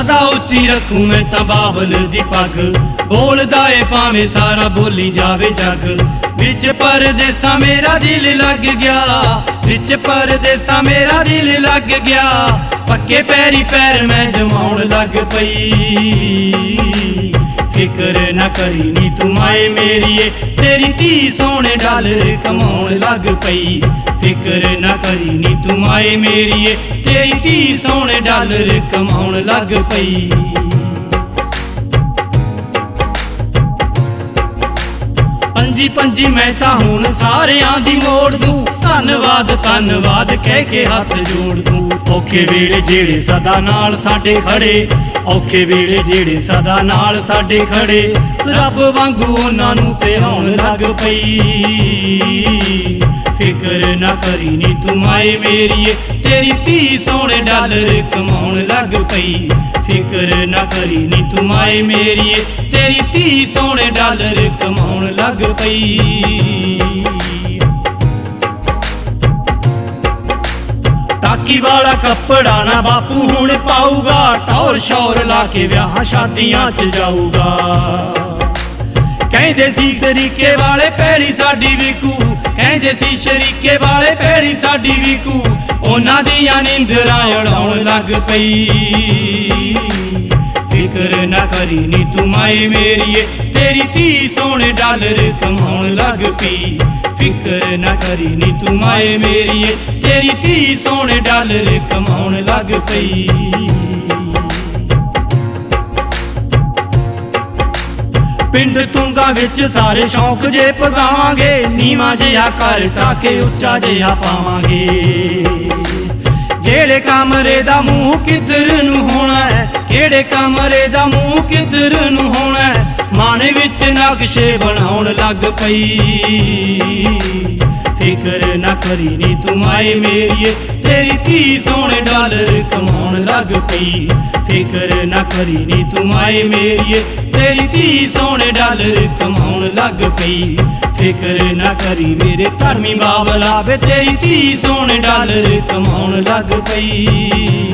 ਸਦਾ ਉੱਚੀ ਰੱਖੂ ਮੈਂ ਤਾਂ ਬਾਬਲ ਦੀ ਪੱਗ। ਬੋਲਦਾ ਏ ਭਾਵੇਂ ਸਾਰਾ ਬੋਲੀ ਜਾਵੇ ਜੱਗ। ਵਿੱਚ ਪਰਦੇਸਾਂ ਮੇਰਾ ਦਿਲ ਲੱਗ ਗਿਆ। ਵਿੱਚ ਪਰਦੇਸਾਂ ਮੇਰਾ ਦਿਲ ਲੱਗ ਗਿਆ। ਪੱਕੇ ਪੈਰੀ ਪੈਰ ਮੈਂ ਜਮਾਉਣ ਲੱਗ ਪਈ। ਕਰੀ ਨੀ ਤੂੰ ਮਾਏ ਮੇਰੀਏ। ਤੇਰੀ ਧੀ ਸੋਹਣੇ ਡਾਲਰ ਕਮਾਉਣ ਲੱਗ ਪਈ। ਫਿਕਰ ਨਾ ਕਰੀ ਨੀ ਤੂੰ ਮਾਏ ਮੇਰੀਏ। ਤੇਰੀ ਧੀ ਸੋਹਣੇ ਡਾਲਰ ਕਮਾਉਣ ਲੱਗ ਪਈ। ਪੰਜੀ ਪੰਜੀ ਮੈਂ ਤਾਂ ਹੁਣ ਸਾਰਿਆਂ ਦੀ ਮੋੜ ਦੂੰ। ਧੰਨਵਾਦ ਧੰਨਵਾਦ, ਕਹਿ ਕੇ ਹੱਥ ਜੋੜ ਦੂੰ। ਔਖੇ ਵੇਲੇ ਜਿਹੜੇ ਸਦਾ ਨਾਲ ਸਾਡੇ ਖੜੇ, ਔਖੇ ਵੇਲੇ ਜਿਹੜੇ ਸਦਾ ਨਾਲ ਸਾਡੇ ਖੜੇ। ਰੱਬ ਵਾਂਗੂ ਉਹਨਾਂ ਨੂੰ ਤੇ ਆਉਣ ਲੱਗ ਪਈ। ਫਿਕਰ ਨਾ ਕਰੀ ਨੀ ਤੂੰ ਮਾਏ ਮੇਰੀਏ ਤੇਰੀ ਧੀ ਸੋਹਣੇ ਡਾਲਰ ਕਮਾਉਣ ਲੱਗ ਪਈ। ਫਿਕਰ ਨਾ ਕਰੀ ਨੀ ਤੂੰ ਮਾਏ ਮੇਰੀ, ਤੇਰੀ ਧੀ ਸੋਹਣੇ ਡਾਲਰ ਕਮਾਉਣ ਲੱਗ ਪਈ। ਟਾਕੀ ਵਾਲਾ ਕੱਪੜਾ ਨਾ ਬਾਪੂ ਹੁਣ ਪਾਊਗਾ, ਟੌਰ ਸ਼ੌਰ ਲਾ ਕੇ ਵਿਆਹ ਸ਼ਾਦੀਆਂ 'ਚ ਜਾਊਗਾ। ਕਹਿੰਦੇ ਸੀ ਸ਼ਰੀਕੇ ਵਾਲੇ ਪਹਿਲੀ ਸਾਡੀ ਵਿਕੂ ਕਹਿੰਦੇ ਸੀ ਸ਼ਰੀਕੇ ਵਾਲੇ ਪਹਿਲੀ ਸਾਡੀ ਵੀ ਵਿਕੂ, ਉਹਨਾਂ ਦੀਆਂ ਨਿੰਦਰਾਂ ਉਡਾਉਣ ਲੱਗ ਪਈ। ਫਿਕਰ ਨਾ ਕਰੀ ਨੀ ਤੂੰ ਮਾਏ ਮੇਰੀਏ, ਤੇਰੀ ਧੀ ਸੋਹਣੇ ਡਾਲਰ ਕਮਾਉਣ ਲੱਗ ਪਈ। ਫਿਕਰ ਨਾ ਕਰੀ ਨੀ ਤੂੰ ਮਾਏ ਮੇਰੀਏ, ਤੇਰੀ ਧੀ ਸੋਹਣੇ ਡਾਲਰ ਕਮਾਉਣ ਲੱਗ ਪਈ। ਪਿੰਡ ਤੁੰਗਾ ਵਿੱਚ ਸਾਰੇ ਸ਼ੌਂਕ ਜੇ ਪਗਾਵਾਂਗੇ ਨੀਵਾ ਜਿਹਾ ਘਰ ਟਾਕੇ ਉੱਚਾ ਜਿਹਾ ਪਾਵਾਂਗੇ। ਜਿਹੜੇ ਕਮਰੇ ਦਾ ਮੂੰਹ ਕਿਧਰ ਨੂੰ ਹੋਣਾ ਕਿਹੜੇ ਕਮਰੇ ਦਾ ਮੂੰਹ ਕਿਧਰ ਨੂੰ ਹੋਣਾ ਮਨ ਵਿੱਚ ਨਕਸ਼ੇ ਬਣਾਉਣ ਲੱਗ ਪਈ। ਫਿਕਰ ਨਾ ਕਰੀ ਨੀ ਤੂੰ ਮਾਏ ਮੇਰੀਏ, ਤੇਰੀ ਧੀ ਸੋਹਣੇ ਡਾਲਰ ਕਮਾਉਣ ਲੱਗ ਪਈ। ਫਿਕਰ ਨਾ ਕਰੀ ਨੀ ਤੂੰ ਮਾਏ ਮੇਰੀਏ ਤੇਰੀ ਧੀ ਸੋਹਣੇ ਡਾਲਰ ਕਮਾਉਣ ਲੱਗ ਪਈ। ਫਿਕਰ ਨਾ ਕਰੀ ਮੇਰੇ ਧਰਮੀ ਬਾਬਲਾ ਵੇ, ਤੇਰੀ ਧੀ ਸੋਹਣੇ ਡਾਲਰ ਕਮਾਉਣ ਲੱਗ ਪਈ।